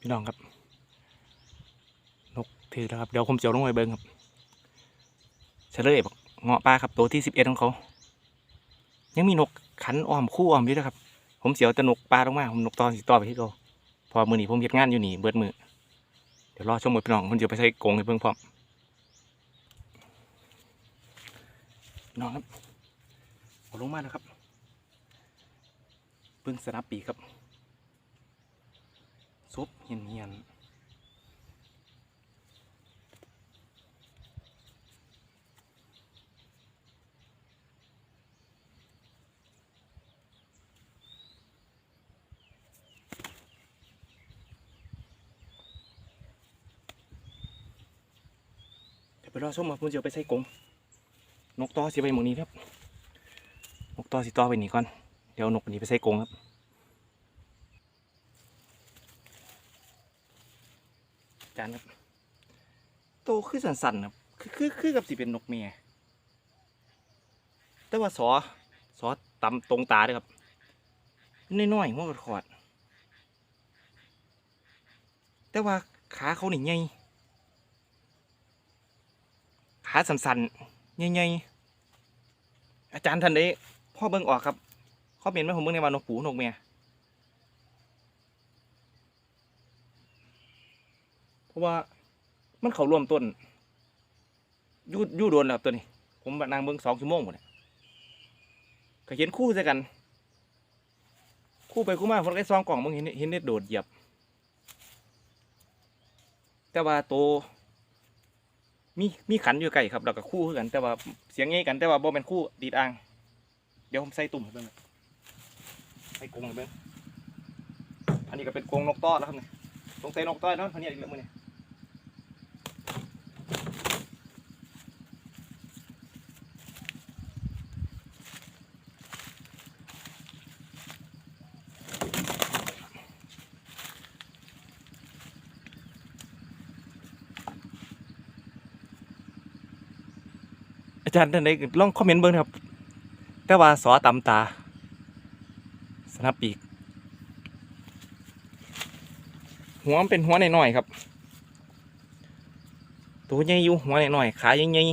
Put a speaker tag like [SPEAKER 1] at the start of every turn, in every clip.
[SPEAKER 1] พี่น้องครับ นกถือแล้วครับเดี๋ยวผมจะเอาลงไปเบิ้งครับเฉลยบอกเงาะปลาครับตัวที่สิบเอ็ดของเขา ยังมีนกขันอ้อมคู่อ้อมอยู่นะครับ ผมเสียวต่นกปลาลงมาผมนกตอนสิต่อไปที่เขาพอมือหนีผมเฮ็ดงานอยู่หนีเบิดมือเดี๋ยวรอชมมือพี่น้องผมจะไปใส่กงให้เพิ่งพร้อมพี่น้องครับเอาลงมาแล้วครับเพิ่งสนับปีครับ ซุปเหียนเหียนเดี๋ยวไปรอชมครับผมจะเอาไปใส่กงนกต่อสิไปหมองนี้ครับ นกต่อสิต่อไปนี่ก่อน เดี๋ยวนกนนี้ไปใส่กงครับ จานครับโตคือสันๆครับคือคือคือกับสิเป็นนกเมียแต่ว่าสอสอตำตรงตาเด้อครับน้อยๆหัวขอด แต่ว่าขาเขาหนี่ใหญ่ขาสันๆใหญ่ๆอาจารย์ท่านได้พ่อเบิ่งออกครับข้อเมนต์ไหมผมเบิ่งในวันนกปูนกเมีย เพ ราะว่ามันเขารวมต้นยูอยูโดนแล้วครับตัวนี้ ผมนั่งเบิ่งสองชั่วโมงหมดเนี่ยก็เห็นคู่ใส่กัน คู่ไปคู่มาคนไอ้ซองกล่องมึงเห็นเห็นได้โดดเหยียบ แต่ว่าโตมีมีขันอยู่ใกล้ครับแล้วก็คู่กัน แต่ว่าเสียงง่ายกันแต่ว่าบ่เป็นคู่ดีดอ่าง เดี๋ยวผมใส่ตุ่มให้เบิ่งครับใส่กรงให้เบิ่งอันนี้ก็เป็นกรงนกต้อแล้วครับเนี่ยสงสัยนกต้อยเนาะเขาเนี่ยอีกแล้วมือเนี่ย อาจารย์ท่านใดลองคอมเมนต์เบิ่งนะครับ แต่ว่าสอตำตา สนับปีก หัวมันเป็นหัวหน่อยๆครับ ตัวใหญ่อยู่หัวหน่อยๆขาใหญ่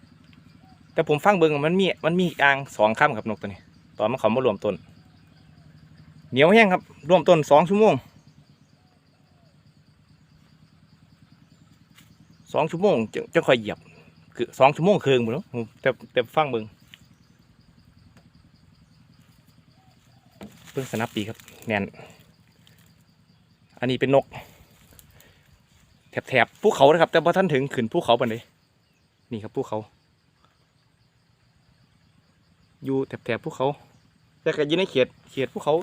[SPEAKER 1] ๆแต่ผมฟังเบิ่งอะมันมีมันมีอ่างสองข้ามครับนกตัวนี้ ตอนมันเขามารวมต้นเหนียวแห้งครับรวมต้นสองชั่วโมง สองชั่วโมงจะจะค่อยเหยียบ คือสองชั่วโมงครึ่งหมดแล้วแต่แต่ฟังเบิ่งเพิ่งสนับปีครับแน่นอันนี้เป็นนก แถบๆภูเขานะครับ แต่พอท่านถึงขึ้นภูเขาไปานใดนี่ครับภูเขา อยู่แถบๆภูเขา แต่ก็ยู่ในเขตเขตภูเขา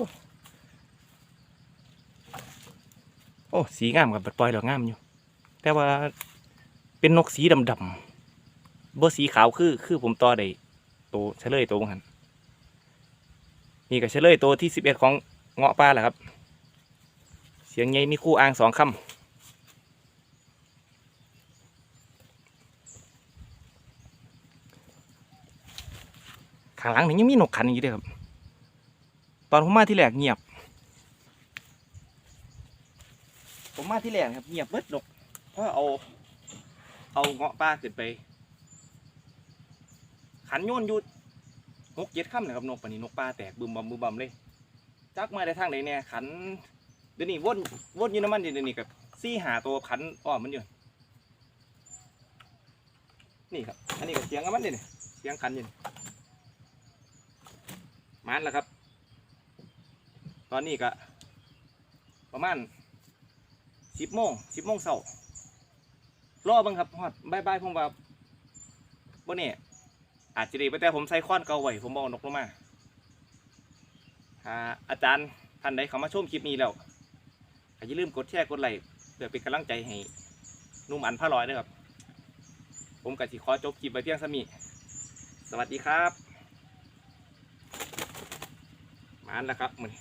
[SPEAKER 1] โอ้สีงามครับปล่อยดอกงามอยู่ แต่ว่า เป็นนกสีดำๆบ่สีขาวคือคือผมต่อได้โตวเฉลยโตวบังหันนี่ก็เฉลยโตวที่สิบเอ็ดของเงาะป่าแหละครับ เสียงใหญ่มีคู่อ้างสองคำข้างหลังนี่ยังมีนกขันอยู่ด้วยครับ ตอนผมมาที่แรกเงียบ ผมมาที่แรกครับเงียบเบิดนกเพราะเอา เอาเงาะป้าขึ้นไป ขันโยนอยู่หกเจ็ดค่ำนะครับนกปนี้นกป้าแตกบึมบอมบึมบอมเลยจักมาได้ทางไหนเนี่ยขันเดี๋ยวนี้วนวนอยู่น้ำมันเดี๋ยวนี้กับซี่หาตัวขันอ้อมมันอยู่นี่ครับ อันนี้ก็เสียงกับมันเดี๋ยเสียงขันอยู่นี่มันแล้วครับ ตอนนี้ก็ประมาณสิบโมงสิบโมงเช้าร อบังครับฮอดบายบายผมว่าบ่เนี่ยอาจจะดีไปแต่ผมใส่ค้อนเก่าไว้ผมบอกนกลงมาอ่าอาจารย์ท่านใดเขามาชมคลิปนี้แล้วอย่าลืมกดแชร์กดไลค์เพื่อเป็นกำลังใจให้นุ่มอันพระลอยด้วยครับ ผมกับสิขอจบคลิปไปเพียงสมีสวัสดีครับ มาอันแล้วครับมือน